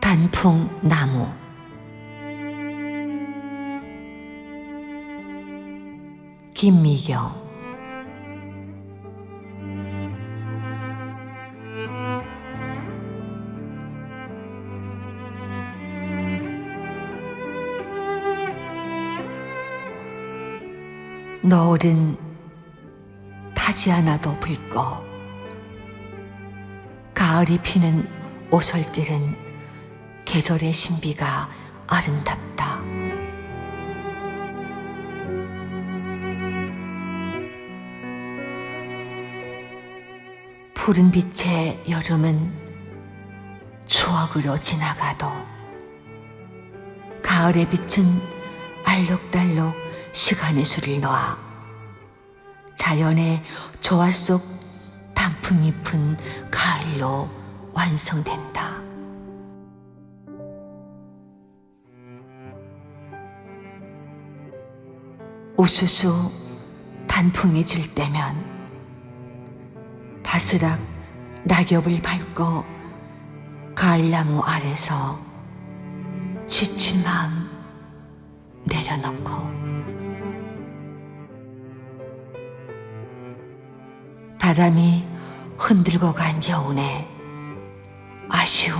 단풍 나무. 김미경. 너른 은 타지 않아도 붉고 가을이 피는 오솔길은 계절의 신비가 아름답다. 푸른 빛의 여름은 추억으로 지나가도 가을의 빛은 알록달록 시간의 수를 놓아 자연의 조화 속 단풍잎은 가을로 완성된다. 우수수 단풍이 질 때면 바스락 낙엽을 밟고 가을나무 아래서 지친 마음 내려놓고 바람이 흔들고 간 여운에 아쉬움